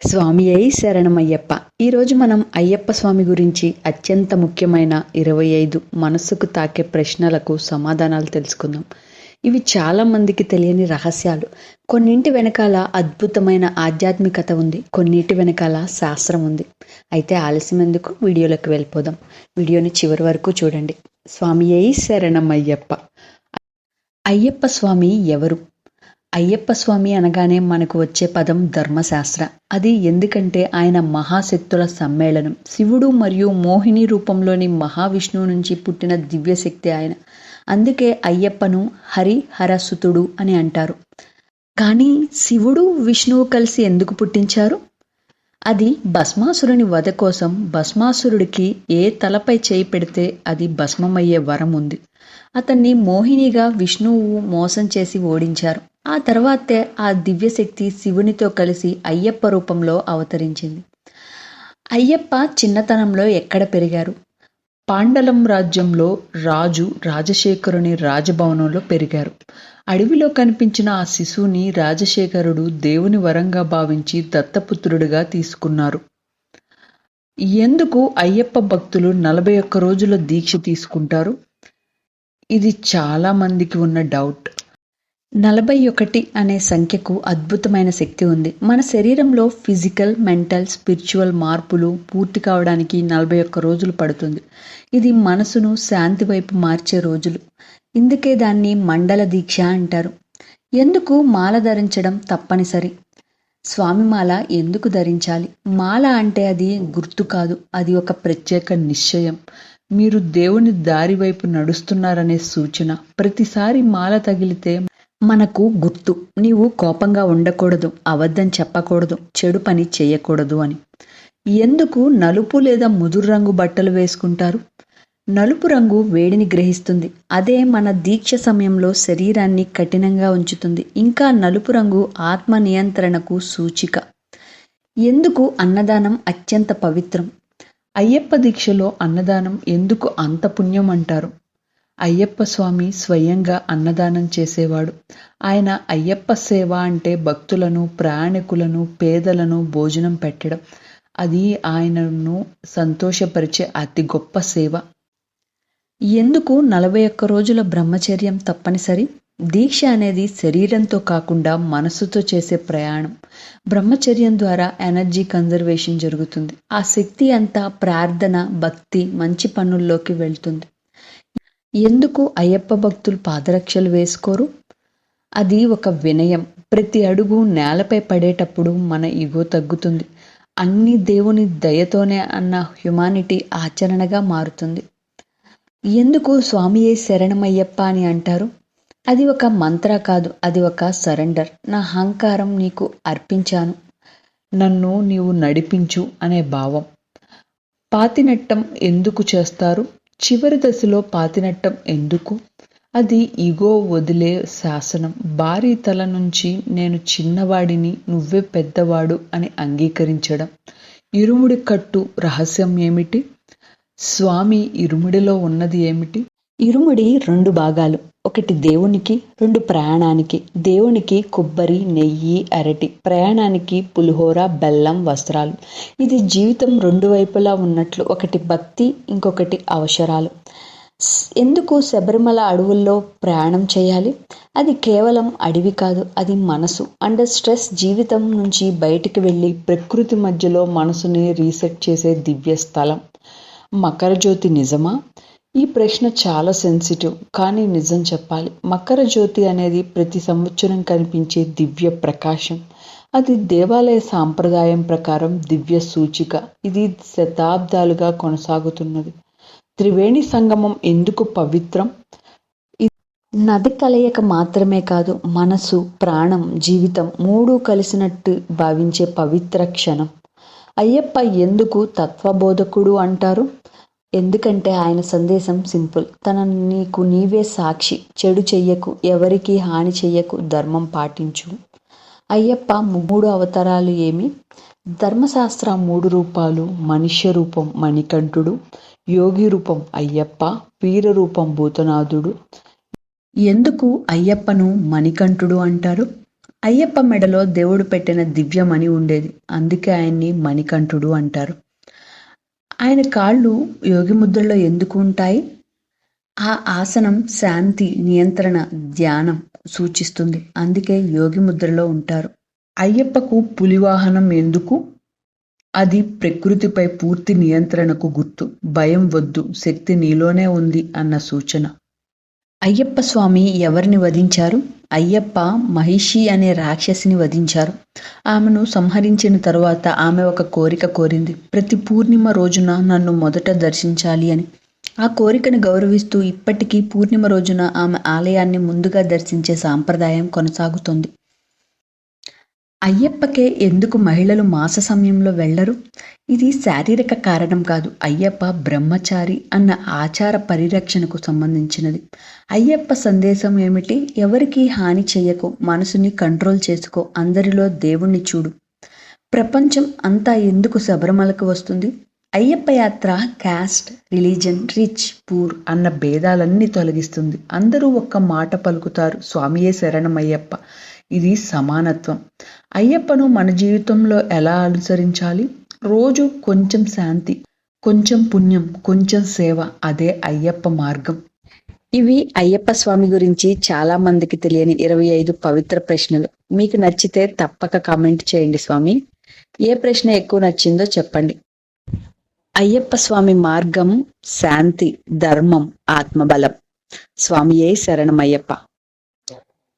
స్వామి అయి శరణమయ్యప్ప. ఈరోజు మనం అయ్యప్ప స్వామి గురించి అత్యంత ముఖ్యమైన ఇరవై ఐదు మనస్సుకు తాకే ప్రశ్నలకు సమాధానాలు తెలుసుకుందాం. ఇవి చాలా మందికి తెలియని రహస్యాలు. కొన్నింటి వెనకాల అద్భుతమైన ఆధ్యాత్మికత ఉంది కొన్నింటి వెనకాల శాస్త్రం ఉంది. అయితే ఆలస్యం ఎందుకు? వీడియోలోకి వెళ్ళిపోదాం. వీడియోని చివరి వరకు చూడండి. స్వామి అయి శరణమయ్యప్ప. అయ్యప్ప స్వామి ఎవరు? అయ్యప్ప స్వామి అనగానే మనకు వచ్చే పదం ధర్మశాస్త్ర. అది ఎందుకంటే ఆయన మహాశక్తుల సమ్మేళనం. శివుడు మరియు మోహిని రూపంలోని మహావిష్ణువు నుంచి పుట్టిన దివ్యశక్తి ఆయన. అందుకే అయ్యప్పను హరిహరసుతుడు అని అంటారు. కానీ శివుడు విష్ణువు కలిసి ఎందుకు పుట్టించారు? అది భస్మాసురుని వధ కోసం భస్మాసురుడికి ఏ తలపై చేయి పెడితే అది భస్మమయ్యే వరం ఉంది. అతన్ని మోహినిగా విష్ణువు మోసం చేసి ఓడించారు. ఆ తర్వాతే ఆ దివ్యశక్తి శివునితో కలిసి అయ్యప్ప రూపంలో అవతరించింది. అయ్యప్ప చిన్నతనంలో ఎక్కడ పెరిగారు? పాండలం రాజ్యంలో రాజు రాజశేఖరుని రాజభవనంలో పెరిగారు. అడవిలో కనిపించిన ఆ శిశువుని రాజశేఖరుడు దేవుని వరంగా భావించి దత్తపుత్రుడిగా తీసుకున్నారు. ఎందుకు అయ్యప్ప భక్తులు నలభై ఒక్క రోజుల దీక్ష తీసుకుంటారు? ఇది చాలా మందికి ఉన్న డౌట్. నలభై ఒకటి అనే సంఖ్యకు అద్భుతమైన శక్తి ఉంది. మన శరీరంలో ఫిజికల్ మెంటల్ స్పిరిచువల్ మార్పులు పూర్తి కావడానికి నలభై ఒక్క రోజులు పడుతుంది. ఇది మనసును శాంతి వైపు మార్చే రోజులు. ఇందుకే దాన్ని మండల దీక్ష అంటారు. ఎందుకు మాల ధరించడం తప్పనిసరి? స్వామి మాల ఎందుకు ధరించాలి? మాల అంటే అది గుర్తు కాదు అది ఒక ప్రత్యేక నిశ్చయం. మీరు దేవుని దారి వైపు నడుస్తున్నారనే సూచన. ప్రతిసారి మాల తగిలితే మనకు గుర్తు. నీవు కోపంగా ఉండకూడదు అబద్ధం చెప్పకూడదు చెడు పని చేయకూడదు అని. ఎందుకు నలుపు లేదా ముదురు రంగు బట్టలు వేసుకుంటారు? నలుపు రంగు వేడిని గ్రహిస్తుంది. అదే మన దీక్ష సమయంలో శరీరాన్ని కఠినంగా ఉంచుతుంది. ఇంకా నలుపు రంగు ఆత్మ నియంత్రణకు సూచిక. ఎందుకు అన్నదానం అత్యంత పవిత్రం? అయ్యప్ప దీక్షలో అన్నదానం ఎందుకు అంత పుణ్యం అంటారు? అయ్యప్ప స్వామి స్వయంగా అన్నదానం చేసేవాడు. ఆయన అయ్యప్ప సేవ అంటే భక్తులను ప్రయాణికులను పేదలను భోజనం పెట్టడం. అది ఆయనను సంతోషపరిచే అతి గొప్ప సేవ. ఎందుకు నలభై ఒక్క రోజుల బ్రహ్మచర్యం తప్పనిసరి? దీక్ష అనేది శరీరంతో కాకుండా మనసుతో చేసే ప్రయాణం. బ్రహ్మచర్యం ద్వారా ఎనర్జీ కన్జర్వేషన్ జరుగుతుంది. ఆ శక్తి అంతా ప్రార్థన భక్తి మంచి పనుల్లోకి వెళ్తుంది. ఎందుకు అయ్యప్ప భక్తులు పాదరక్షలు వేసుకోరు? అది ఒక వినయం. ప్రతి అడుగు నేలపై పడేటప్పుడు మన ఇగో తగ్గుతుంది. అన్ని దేవుని దయతోనే అన్న హ్యుమానిటీ ఆచరణగా మారుతుంది. ఎందుకు స్వామియే శరణమయ్యప్ప అని అంటారు? అది ఒక మంత్ర కాదు అది ఒక సరెండర్. నా అహంకారం నీకు అర్పించాను. నన్ను నీవు నడిపించు అనే భావం. పాతినట్టం ఎందుకు చేస్తారు? చివరి దశలో పాతినట్టం ఎందుకు? అది ఇగో వదిలే శాసనం. భారీ తల నుంచి నేను చిన్నవాడిని నువ్వే పెద్దవాడు అని అంగీకరించడం. ఇరుముడి కట్టు రహస్యం ఏమిటి? స్వామి ఇరుముడిలో ఉన్నది ఏమిటి? ఇరుముడి రెండు భాగాలు. ఒకటి దేవునికి రెండు ప్రయాణానికి. దేవునికి కొబ్బరి నెయ్యి అరటి. ప్రయాణానికి పులిహోర బెల్లం వస్త్రాలు. ఇది జీవితం రెండు వైపులా ఉన్నట్లు ఒకటి భక్తి ఇంకొకటి అవసరాలు. ఎందుకు శబరిమల అడవుల్లో ప్రయాణం చేయాలి? అది కేవలం అడవి కాదు అది మనసు. అండర్ స్ట్రెస్ జీవితం నుంచి బయటికి వెళ్ళి ప్రకృతి మధ్యలో మనసుని రీసెట్ చేసే దివ్య స్థలం మకర జ్యోతి నిజమా? ఈ ప్రశ్న చాలా సెన్సిటివ్ కానీ నిజం చెప్పాలి. మకర జ్యోతి అనేది ప్రతి సంవత్సరం కనిపించే దివ్య ప్రకాశం. అది దేవాలయ సాంప్రదాయం ప్రకారం దివ్య సూచిక. ఇది శతాబ్దాలుగా కొనసాగుతున్నది. త్రివేణి సంగమం ఎందుకు పవిత్రం? నది కలయిక మాత్రమే కాదు మనసు ప్రాణం జీవితం మూడు కలిసినట్టు భావించే పవిత్ర క్షణం. అయ్యప్ప ఎందుకు తత్వబోధకుడు అంటారు? ఎందుకంటే ఆయన సందేశం సింపుల్. తన నీకు నీవే సాక్షి. చెడు చెయ్యకు ఎవరికి హాని చెయ్యకు ధర్మం పాటించు. అయ్యప్ప మూడు అవతారాలు ఏమి? ధర్మశాస్త్ర మూడు రూపాలు. మనుష్య రూపం మణికంఠుడు. యోగి రూపం అయ్యప్ప. వీర రూపం భూతనాథుడు. ఎందుకు అయ్యప్పను మణికంఠుడు అంటారు? అయ్యప్ప మెడలో దేవుడు పెట్టిన దివ్యమణి ఉండేది. అందుకే ఆయన్ని మణికంఠుడు అంటారు. ఆయన కాళ్ళు యోగి ముద్రలో ఎందుకు ఉంటాయి? ఆ ఆసనం శాంతి నియంత్రణ ధ్యానం సూచిస్తుంది. అందుకే యోగి ముద్రలో ఉంటారు. అయ్యప్పకు పులివాహనం ఎందుకు? అది ప్రకృతిపై పూర్తి నియంత్రణకు గుర్తు. భయం వద్దు శక్తి నీలోనే ఉంది అన్న సూచన. అయ్యప్ప స్వామి ఎవరిని వధించారు? అయ్యప్ప మహిషి అనే రాక్షసిని వధించారు. ఆమెను సంహరించిన తరువాత ఆమె ఒక కోరిక కోరింది. ప్రతి పూర్ణిమ రోజున నన్ను మొదట దర్శించాలి అని. ఆ కోరికను గౌరవిస్తూ ఇప్పటికీ పూర్ణిమ రోజున ఆమె ఆలయాన్ని ముందుగా దర్శించే సాంప్రదాయం కొనసాగుతుంది. అయ్యప్పకే ఎందుకు మహిళలు మాస సమయంలో వెళ్ళరు? ఇది శారీరక కారణం కాదు. అయ్యప్ప బ్రహ్మచారి అన్న ఆచార పరిరక్షణకు సంబంధించినది. అయ్యప్ప సందేశం ఏమిటి? ఎవరికి హాని చేయకు మనసుని కంట్రోల్ చేసుకో అందరిలో దేవుణ్ణి చూడు. ప్రపంచం అంతా ఎందుకు శబరిమలకు వస్తుంది? అయ్యప్ప యాత్ర క్యాస్ట్ రిలీజన్ రిచ్ పూర్ అన్న భేదాలన్నీ తొలగిస్తుంది. అందరూ ఒక్క మాట పలుకుతారు. స్వామియే శరణమయ్యప్ప ఇది సమానత్వం. అయ్యప్పను మన జీవితంలో ఎలా అనుసరించాలి? రోజు కొంచెం శాంతి కొంచెం పుణ్యం కొంచెం సేవ అదే అయ్యప్ప మార్గం. ఇవి అయ్యప్ప స్వామి గురించి చాలా మందికి తెలియని ఇరవై ఐదు పవిత్ర ప్రశ్నలు. మీకు నచ్చితే తప్పక కామెంట్ చేయండి స్వామి. ఏ ప్రశ్న ఎక్కువ నచ్చిందో చెప్పండి. అయ్యప్ప స్వామి మార్గం శాంతి ధర్మం ఆత్మబలం. స్వామియే శరణమయ్యప్ప.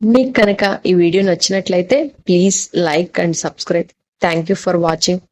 మీకు కనుక ఈ వీడియో నచ్చినట్లయితే please like and subscribe thank you for watching